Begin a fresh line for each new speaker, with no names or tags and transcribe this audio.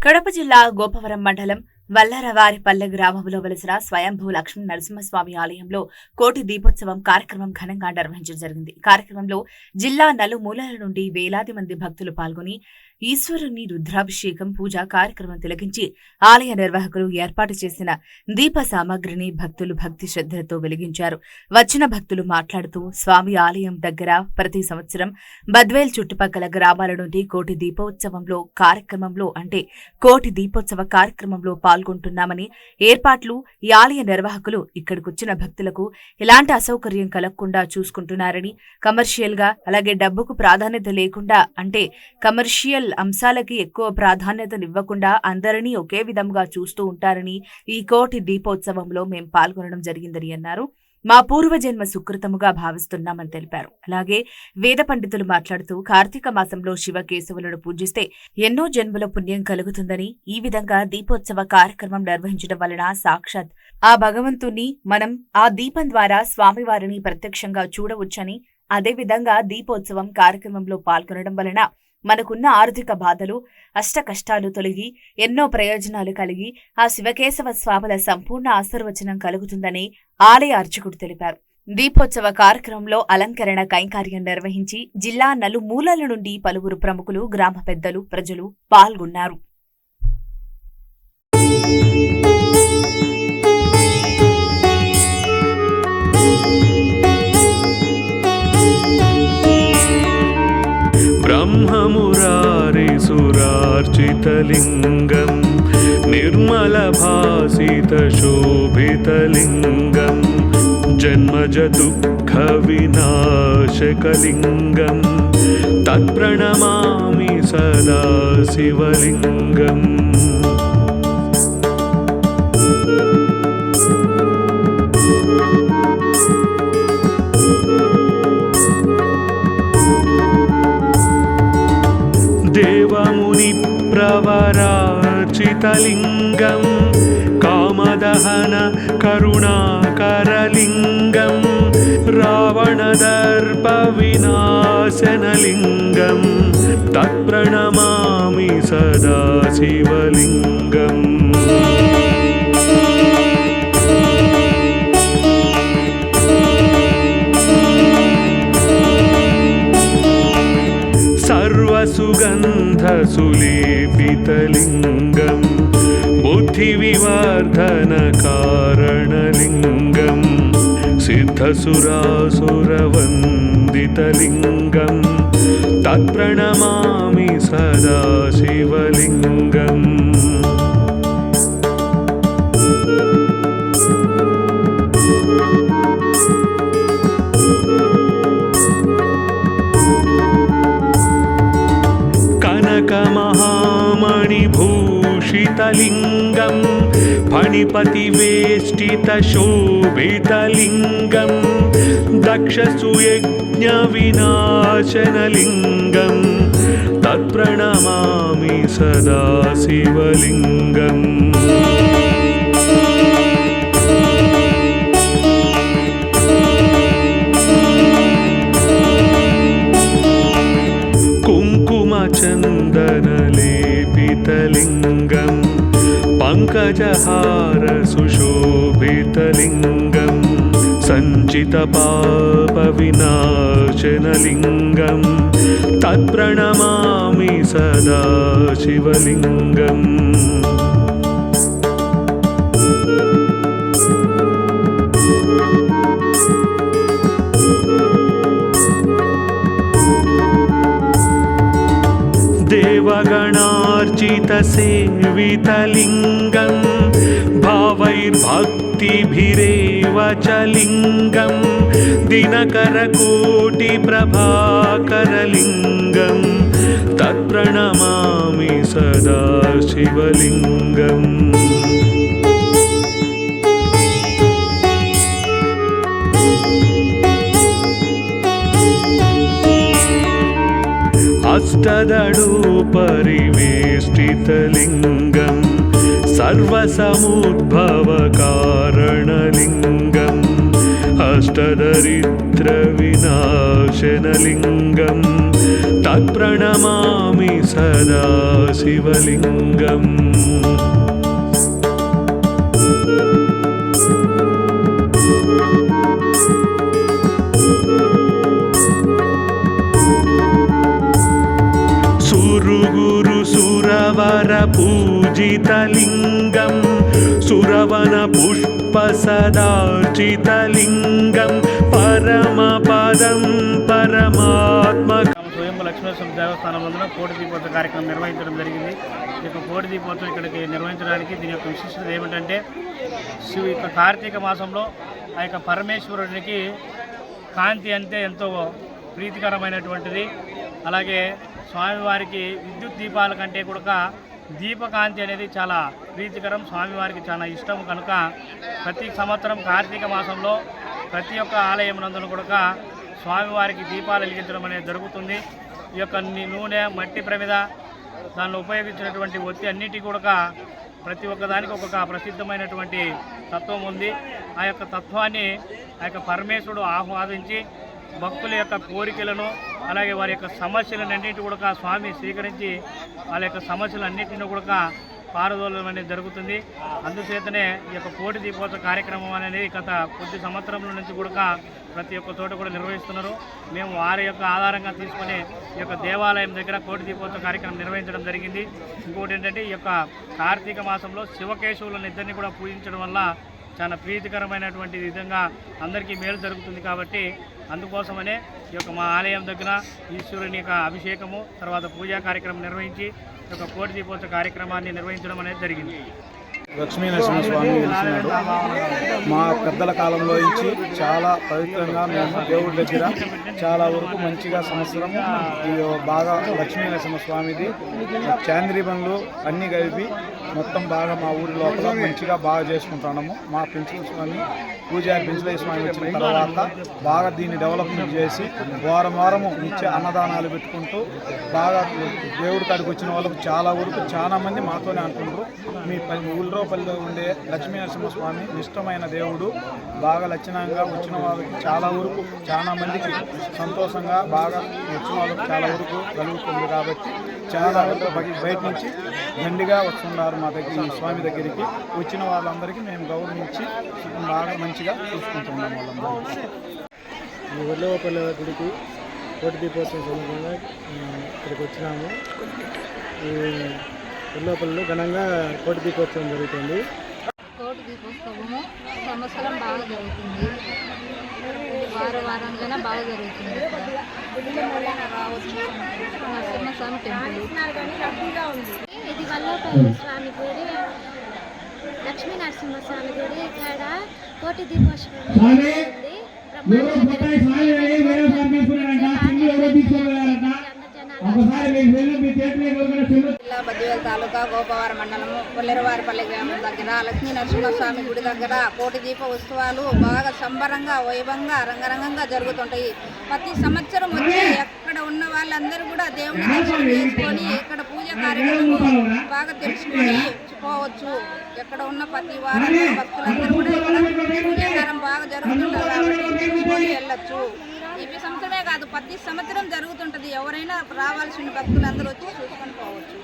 కడప జిల్లా గోపవరం మండలం వల్లరవారిపల్లె గ్రామంలో వెలిసిన స్వయంభూ లక్ష్మీ నరసింహస్వామి ఆలయంలో కోటి దీపోత్సవం కార్యక్రమం ఘనంగా నిర్వహించడం జరిగింది. కార్యక్రమంలో జిల్లా నలుమూలల నుండి వేలాది మంది భక్తులు పాల్గొని ఈశ్వరుని రుద్రాభిషేకం పూజ కార్యక్రమం తిలకించి ఆలయ నిర్వాహకులు ఏర్పాటు చేసిన దీప సామాగ్రిని భక్తులు భక్తి శ్రద్ధలతో వెలిగించారు. వచ్చిన భక్తులు మాట్లాడుతూ స్వామి ఆలయం దగ్గర ప్రతి సంవత్సరం బద్వేల్ చుట్టుపక్కల గ్రామాల నుండి కోటి దీపోత్సవంలో కార్యక్రమంలో అంటే కోటి దీపోత్సవ కార్యక్రమంలో పాల్గొంటున్నామని ఏర్పాట్లు ఈ ఆలయ నిర్వాహకులు ఇక్కడికొచ్చిన భక్తులకు ఎలాంటి అసౌకర్యం కలగకుండా చూసుకుంటున్నారని కమర్షియల్గా అలాగే డబ్బుకు ప్రాధాన్యత లేకుండా అంటే కమర్షియల్ అంశాలకి ఎక్కువ ప్రాధాన్యతనివ్వకుండా అందరినీ ఒకే విధంగా చూస్తూ ఉంటారని ఈ కోటి దీపోత్సవంలో మేం పాల్గొనడం జరిగిందని అన్నారు. మా పూర్వజన్మ సుకృతముగా భావిస్తున్నామని తెలిపారు. అలాగే వేద పండితులు మాట్లాడుతూ కార్తీక మాసంలో శివకేశవులను పూజిస్తే ఎన్నో జన్మల పుణ్యం కలుగుతుందని ఈ విధంగా దీపోత్సవ కార్యక్రమం నిర్వహించడం వలన సాక్షాత్ ఆ భగవంతుణ్ణి మనం ఆ దీపం ద్వారా స్వామివారిని ప్రత్యక్షంగా చూడవచ్చని అదేవిధంగా దీపోత్సవం కార్యక్రమంలో పాల్గొనడం వలన మనకున్న ఆర్థిక బాధలు అష్ట కష్టాలు తొలగి ఎన్నో ప్రయోజనాలు కలిగి ఆ శివకేశవ స్వాముల సంపూర్ణ ఆశీర్వచనం కలుగుతుందని ఆలయ అర్చకుడు తెలిపారు. దీపోత్సవ కార్యక్రమంలో అలంకరణ కైంకార్యం నిర్వహించి జిల్లా నలుమూలల నుండి పలువురు ప్రముఖులు గ్రామ పెద్దలు ప్రజలు పాల్గొన్నారు.
ब्रह्ममुरारिसुरार्चितलिङ्गं निर्मलभासितशोभितलिङ्गं जन्मजदुःखविनाशकलिङ्गं तत्प्रणमामि सदा शिवलिङ्गम् देवमुनिप्रवरार्चितलिङ्गं कामदहन करुणाकरलिङ्गं रावणदर्पविनाशनलिङ्गं तत्प्रणमामि सदा शिवलिङ्गम् सर्वसुगन्धसुलेपितलिङ्गं बुद्धिविवर्धनकारणलिङ्गं सिद्धसुरासुरवन्दितलिङ्गं तत्प्रणमामि सदा शिवलिङ्गम् कनकमहामणिभूषितलिङ्गं फणिपतिवेष्टितशोभितलिङ्गं दक्षसुयज्ञविनाशनलिङ्गं तत्प्रणमामि सदा शिवलिङ्गम् पङ्कजहारसुशोभितलिङ्गं सञ्चितपापविनाशनलिङ्गं तत्प्रणमामि सदा शिवलिङ्गम् देवगणार्चितसेवितलिङ्गं भावैर्भक्तिभिरेव च लिङ्गं दिनकरकोटिप्रभाकरलिङ्गं तत्प्रणमामि सदा शिवलिङ्गम्। अष्टदडुपरिवेष्टितलिङ्गं सर्वसमुद्भवकारणलिङ्गम् अष्टदरिद्रविनाशनलिङ्गं तत्प्रणमामि सदा शिवलिङ्गम्। सुरुगुरु सुरवर पूजितलिङ्गं सुरवन पुष्पसदार्चितलिङ्गं परमपदं परमात्मकम्
స్వయంభు లక్ష్మీనరసింహ దేవస్థానం నందున కోటి దీపోత్సవ కార్యక్రమం నిర్వహించడం జరిగింది ఈ యొక్క కోటి దీపోత్సవం ఇక్కడికి నిర్వహించడానికి దీని యొక్క విశిష్టత ఏమిటంటే శివ యొక్క కార్తీక మాసంలో ఆ యొక్క పరమేశ్వరుడికి కాంతి అంటే ఎంతో ప్రీతికరమైనటువంటిది అలాగే స్వామివారికి విద్యుత్ దీపాల కంటే కూడా దీపకాంతి అనేది చాలా ప్రీతికరం. స్వామివారికి చాలా ఇష్టం కనుక ప్రతి సంవత్సరం కార్తీక మాసంలో ప్రతి ఒక్క ఆలయం నందున కూడా స్వామివారికి దీపాలు వెలిగించడం అనేది జరుగుతుంది. ఈ యొక్క నూనె మట్టి ప్రమిద దానిలో ఉపయోగించినటువంటి ఒత్తి అన్నిటి కూడా ప్రతి ఒక్కదానికి ఒక్కొక్క ప్రసిద్ధమైనటువంటి తత్వం ఉంది. ఆ యొక్క తత్వాన్ని ఆ యొక్క పరమేశ్వరుడు ఆహ్వాదించి భక్తుల యొక్క కోరికలను అలాగే వారి యొక్క సమస్యలన్నింటినీ కూడా స్వామి స్వీకరించి వాళ్ళ యొక్క సమస్యలన్నింటినీ కూడా పారదోలడం అనేది జరుగుతుంది. అందుచేతనే ఈ యొక్క కోటి దీపోత్సవ కార్యక్రమం అనేది గత కొద్ది సంవత్సరముల నుంచి కూడా ప్రతి ఒక్క చోట కూడా నిర్వహిస్తున్నారు. మేము వారి యొక్క ఆధారంగా తీసుకొని ఈ యొక్క దేవాలయం దగ్గర కోటి దీపోత్సవ కార్యక్రమం నిర్వహించడం జరిగింది. ఇంకోటి ఏంటంటే ఈ యొక్క కార్తీక మాసంలో శివకేశవులను ఇద్దరిని కూడా పూజించడం వల్ల చాలా ప్రీతికరమైనటువంటి విధంగా అందరికీ మేలు జరుగుతుంది కాబట్టి అందుకోసమనే ఈ యొక్క మా ఆలయం దగ్గర ఈశ్వరుని యొక్క అభిషేకము తర్వాత పూజా కార్యక్రమం నిర్వహించి ఈ యొక్క కోటి దీపోత్సవ కార్యక్రమాన్ని నిర్వహించడం అనేది జరిగింది.
లక్ష్మీ నరసింహస్వామి వెలిసినాడు. మా పెద్దల కాలంలో నుంచి చాలా పవిత్రంగా మేము దేవుడి దగ్గర చాలా వరకు మంచిగా సంవత్సరం బాగా లక్ష్మీ నరసింహస్వామిది చాంద్రీ బండ్లు అన్నీ కలిపి మొత్తం బాగా మా ఊరి లోపల మంచిగా బాగా చేసుకుంటున్నాము. మా పెంచుల స్వామి పూజారి పెంచుల స్వామి వచ్చిన తర్వాత బాగా దీన్ని డెవలప్మెంట్ చేసి వారం వారము నిత్య అన్నదానాలు పెట్టుకుంటూ బాగా దేవుడి కాడికి వచ్చిన వాళ్ళకు చాలా వరకు చాలా మంది మాతోనే అంటుండ్రు మీ ఊళ్ళోపల్లిలో ఉండే లక్ష్మీ నరసింహస్వామి ఇష్టమైన దేవుడు బాగా లక్షణంగా వచ్చిన వాళ్ళకి చాలా వరకు చాలా మందికి సంతోషంగా బాగా వచ్చిన వాళ్ళకి చాలా వరకు కలుగుతుంది కాబట్టి చాలా వరకు బయట నుంచి దండిగా వస్తున్నారు మా దగ్గర ఈ స్వామి దగ్గరికి వచ్చిన వాళ్ళందరికీ మేము గౌరవించి బాగా మంచిగా చూసుకుంటున్నాం వాళ్ళందరికీ
ఈ ఉర్లవపల్లి గుడికి కోటి దీపోత్సవం సందర్భంగా ఇక్కడికి వచ్చినాము. ఈ ఘనంగా కోటి దీపోత్సవం జరుగుతుంది.
కోటి దీపోత్సవము సంవత్సరం బాగా జరుగుతుంది. వార వారంలోనే బాగా జరుగుతుంది.
ఇది వల్లపల్లి స్వామి గుడి లక్ష్మీ నరసింహస్వామి గుడి. ఇక్కడ కోటి దీపోత్సవం జరుగుతుంది. బ్రహ్మాండంగా
తాలూకా గోపవారం మండలము పుల్లెరవారిపల్లి గ్రామం దగ్గర లక్ష్మీ నరసింహస్వామి గుడి దగ్గర కోటి దీప ఉత్సవాలు బాగా సంబరంగా వైభవంగా రంగరంగంగా జరుగుతుంటాయి. ప్రతి సంవత్సరం వచ్చి ఎక్కడ ఉన్న వాళ్ళందరూ కూడా దేవుని దర్శనం చేసుకొని ఇక్కడ పూజ కార్యక్రమం బాగా తెలుసుకొని పోవచ్చు. ఎక్కడ ఉన్న ప్రతి వారం భక్తులందరూ కూడా ఇక్కడ పూజాకారం బాగా జరుగుతుంటారు కాబట్టి చూసుకొని వెళ్ళొచ్చు. సంవత్సరమే కాదు ప్రతి సంవత్సరం జరుగుతుంటది. ఎవరైనా రావాల్సిన భక్తులందరూ వచ్చి చూసుకొని పోవచ్చు.